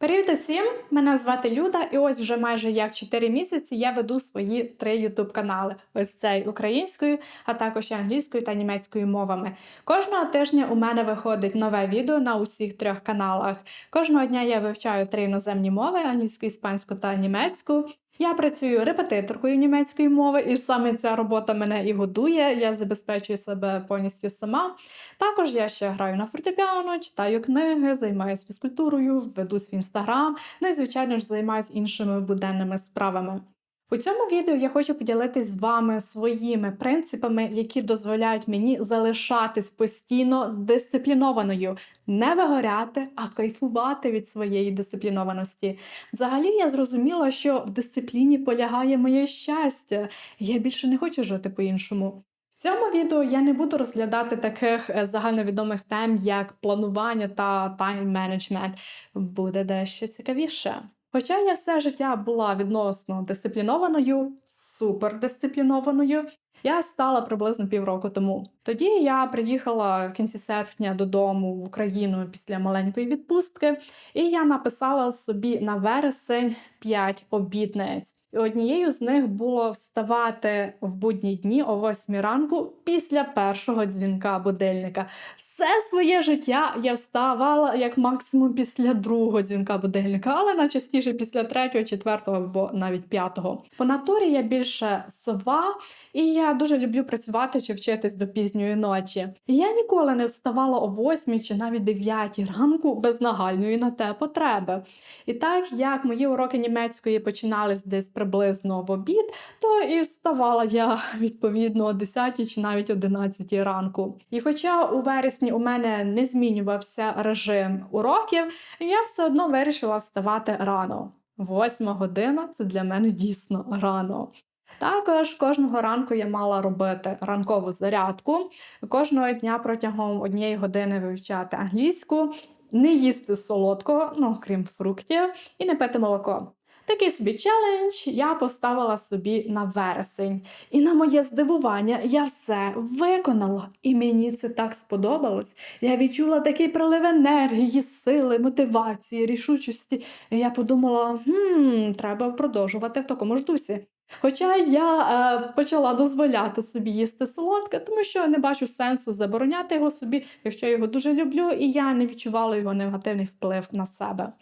Привіт усім! Мене звати Люда, і ось вже майже як 4 місяці я веду свої три ютуб канали: ось цей українською, а також англійською та німецькою мовами. Кожного тижня у мене виходить нове відео на усіх трьох каналах. Кожного дня я вивчаю три іноземні мови: англійську, іспанську та німецьку. Я працюю репетиторкою німецької мови, і саме ця робота мене і годує. Я забезпечую себе повністю сама. Також я ще граю на фортепіано, читаю книги, займаюся фізкультурою, веду свій інстаграм, ну і звичайно ж займаюся іншими буденними справами. У цьому відео я хочу поділитись з вами своїми принципами, які дозволяють мені залишатись постійно дисциплінованою, не вигоряти, а кайфувати від своєї дисциплінованості. Взагалі я зрозуміла, що в дисципліні полягає моє щастя. Я більше не хочу жити по-іншому. В цьому відео я не буду розглядати таких е, загальновідомих тем, як планування та тайм-менеджмент. Буде дещо цікавіше. Хоча я все життя була відносно дисциплінованою, супердисциплінованою, я стала приблизно півроку тому. Тоді я приїхала в кінці серпня додому в Україну після маленької відпустки, і я написала собі на вересень 5 обітниць. І однією з них було вставати в будні дні о 8 ранку після першого дзвінка будильника. Все своє життя я вставала як максимум після другого дзвінка будильника, але найчастіше після третього, четвертого або навіть п'ятого. По натурі я більше сова, і я дуже люблю працювати чи вчитись до пізньої ночі. Я ніколи не вставала о 8 чи навіть 9 ранку без нагальної на те потреби. І так як мої уроки німецької починались десь приблизно в обід, то і вставала я відповідно о 10 чи навіть 11 ранку. І хоча у вересні у мене не змінювався режим уроків, я все одно вирішила вставати рано. Восьма година це для мене дійсно рано. Також кожного ранку я мала робити ранкову зарядку, кожного дня протягом однієї години вивчати англійську, не їсти солодкого, ну крім фруктів, і не пити молоко. Такий собі челендж я поставила собі на вересень. І на моє здивування я все виконала. І мені це так сподобалось. Я відчула такий прилив енергії, сили, мотивації, рішучості. І я подумала, хм, треба продовжувати в такому ж дусі. Хоча я е, почала дозволяти собі їсти солодке, тому що не бачу сенсу забороняти його собі, якщо я його дуже люблю, і я не відчувала його негативний вплив на себе.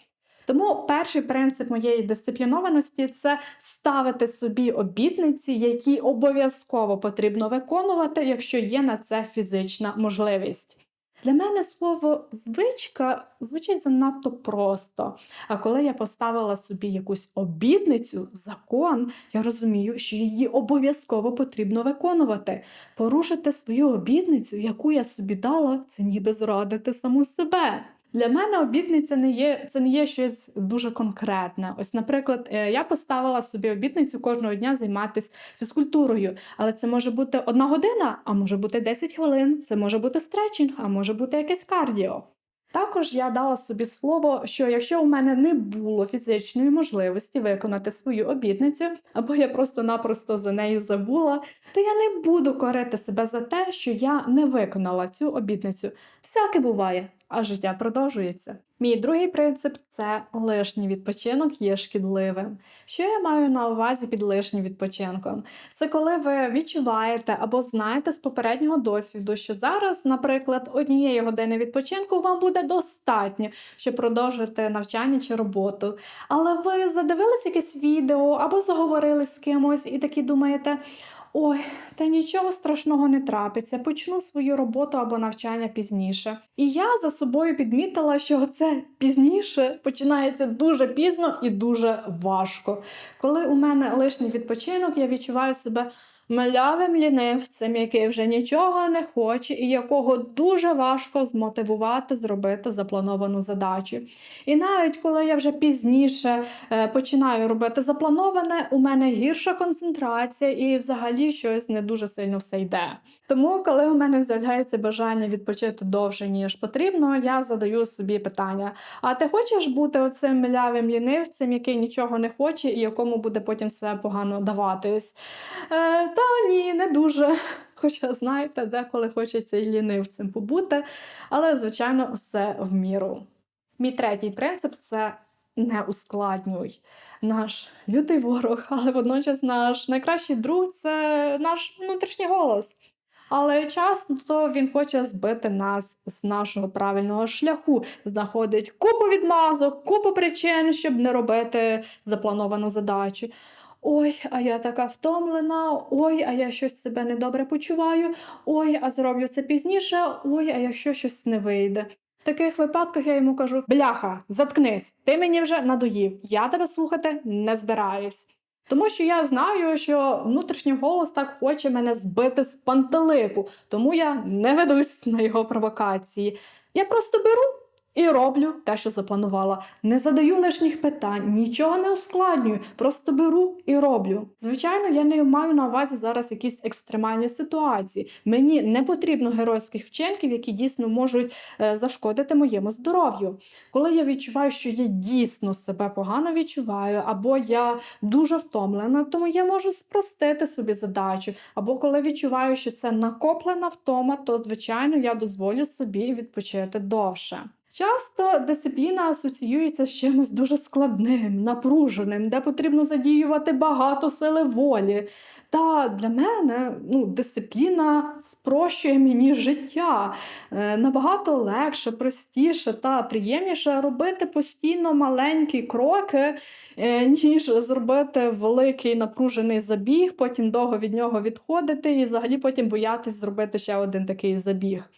Тому перший принцип моєї дисциплінованості це ставити собі обітниці, які обов'язково потрібно виконувати, якщо є на це фізична можливість. Для мене слово звичка звучить занадто просто. А коли я поставила собі якусь обітницю, закон, я розумію, що її обов'язково потрібно виконувати. Порушити свою обітницю, яку я собі дала, це ніби зрадити саму себе. Для мене обітниця не є це не є щось дуже конкретне. Ось, наприклад, е, я поставила собі обітницю кожного дня займатися фізкультурою, але це може бути одна година, а може бути 10 хвилин, це може бути стретчинг, а може бути якесь кардіо. Також я дала собі слово, що якщо у мене не було фізичної можливості виконати свою обітницю, або я просто-напросто за неї забула, то я не буду корити себе за те, що я не виконала цю обітницю. Всяке буває, а життя продовжується. Мій другий принцип це лишній відпочинок є шкідливим. Що я маю на увазі під лишнім відпочинком? Це коли ви відчуваєте або знаєте з попереднього досвіду, що зараз, наприклад, однієї години відпочинку вам буде достатньо, щоб продовжити навчання чи роботу. Але ви задивились якесь відео або заговорили з кимось і такі думаєте. Ой, та нічого страшного не трапиться, почну свою роботу або навчання пізніше. І я за собою підмітила, що це пізніше починається дуже пізно і дуже важко. Коли у мене лишній відпочинок, я відчуваю себе млявим лінивцем, який вже нічого не хоче і якого дуже важко змотивувати зробити заплановану задачу. І навіть коли я вже пізніше е, починаю робити заплановане, у мене гірша концентрація і взагалі щось не дуже сильно все йде. Тому, коли у мене з'являється бажання відпочити довше, ніж потрібно, я задаю собі питання: а ти хочеш бути оцим млявим лінивцем, який нічого не хоче і якому буде потім все погано даватись? Е, та ні, не дуже. Хоча, знаєте, деколи хочеться і лінивцем побути, але, звичайно, все в міру. Мій третій принцип це не ускладнюй. Наш лютий ворог, але водночас наш найкращий друг це наш внутрішній голос. Але часто він хоче збити нас з нашого правильного шляху, знаходить купу відмазок, купу причин, щоб не робити заплановану задачу. Ой, а я така втомлена, ой, а я щось себе недобре почуваю, ой, а зроблю це пізніше, ой, а якщо щось не вийде. В таких випадках я йому кажу: бляха, заткнись, ти мені вже надоїв, я тебе слухати не збираюсь. Тому що я знаю, що внутрішній голос так хоче мене збити з пантелику, тому я не ведусь на його провокації. Я просто беру і роблю те, що запланувала. Не задаю лишніх питань, нічого не ускладнюю, просто беру і роблю. Звичайно, я не маю на увазі зараз якісь екстремальні ситуації. Мені не потрібно геройських вчинків, які дійсно можуть е, зашкодити моєму здоров'ю. Коли я відчуваю, що я дійсно себе погано відчуваю, або я дуже втомлена, тому я можу спростити собі задачу. Або коли відчуваю, що це накоплена втома, то звичайно я дозволю собі відпочити довше. Часто дисципліна асоціюється з чимось дуже складним, напруженим, де потрібно задіювати багато сили волі. Та для мене ну, дисципліна спрощує мені життя Е, набагато легше, простіше та приємніше робити постійно маленькі кроки, е, ніж зробити великий напружений забіг, потім довго від нього відходити і взагалі потім боятись зробити ще один такий забіг.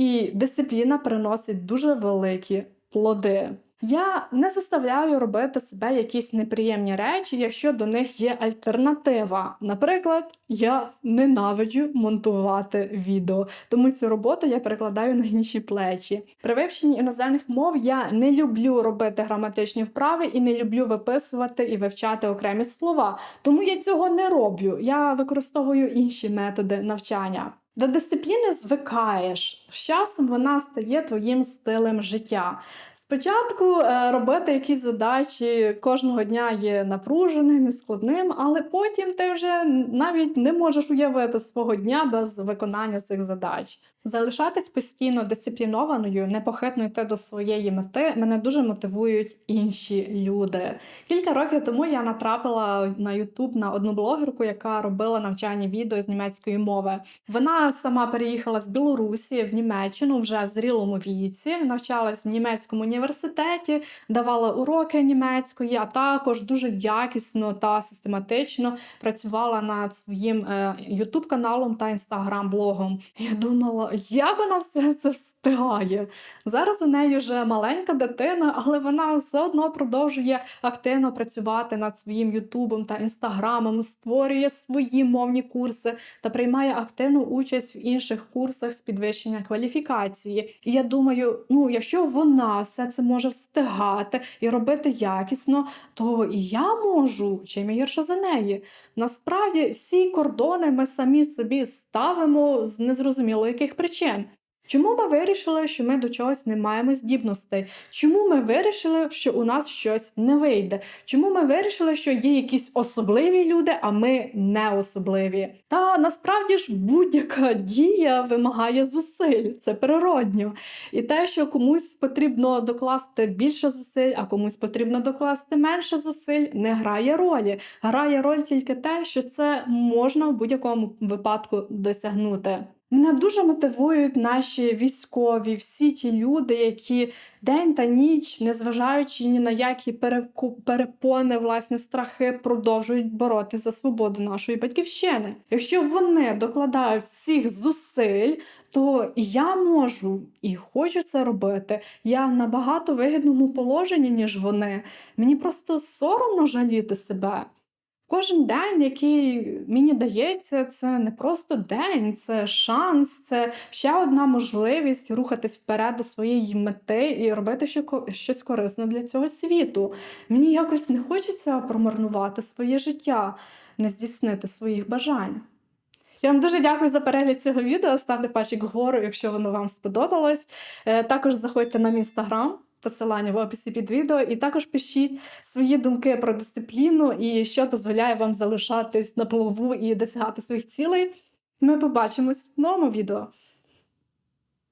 І дисципліна приносить дуже великі плоди. Я не заставляю робити себе якісь неприємні речі, якщо до них є альтернатива. Наприклад, я ненавиджу монтувати відео, тому цю роботу я перекладаю на інші плечі. При вивченні іноземних мов я не люблю робити граматичні вправи і не люблю виписувати і вивчати окремі слова. Тому я цього не роблю. Я використовую інші методи навчання. До дисципліни звикаєш. З часом вона стає твоїм стилем життя. Спочатку е, робити якісь задачі кожного дня є напруженим і складним, але потім ти вже навіть не можеш уявити свого дня без виконання цих задач. Залишатись постійно дисциплінованою, непохитно йти до своєї мети, мене дуже мотивують інші люди. Кілька років тому я натрапила на YouTube на одну блогерку, яка робила навчальні відео з німецької мови. Вона сама переїхала з Білорусі в Німеччину вже в зрілому віці, навчалась в німецькому університеті, давала уроки німецької, а також дуже якісно та систематично працювала над своїм е, YouTube каналом та інстаграм-блогом. Я думала, як вона все це встигає. Зараз у неї вже маленька дитина, але вона все одно продовжує активно працювати над своїм Ютубом та інстаграмом, створює свої мовні курси та приймає активну участь в інших курсах з підвищення кваліфікації. І я думаю, ну якщо вона все це може встигати і робити якісно, то і я можу чим гірше за неї. Насправді всі кордони ми самі собі ставимо з незрозуміло яких причин. Чому ми вирішили, що ми до чогось не маємо здібностей? Чому ми вирішили, що у нас щось не вийде? Чому ми вирішили, що є якісь особливі люди, а ми не особливі? Та насправді ж будь-яка дія вимагає зусиль, це природньо. І те, що комусь потрібно докласти більше зусиль, а комусь потрібно докласти менше зусиль, не грає ролі. Грає роль тільки те, що це можна в будь-якому випадку досягнути. Мене дуже мотивують наші військові, всі ті люди, які день та ніч, незважаючи ні на які перепони, власне, страхи, продовжують боротися за свободу нашої батьківщини. Якщо вони докладають всіх зусиль, то я можу і хочу це робити. Я в набагато вигідному положенні, ніж вони. Мені просто соромно жаліти себе. Кожен день, який мені дається, це не просто день, це шанс, це ще одна можливість рухатись вперед до своєї мети і робити щось корисне для цього світу. Мені якось не хочеться промарнувати своє життя, не здійснити своїх бажань. Я вам дуже дякую за перегляд цього відео. Ставте пальчик вгору, якщо воно вам сподобалось. Е, Також заходьте на мій інстаграм. Посилання в описі під відео, і також пишіть свої думки про дисципліну і що дозволяє вам залишатись на плаву і досягати своїх цілей. Ми побачимось в новому відео.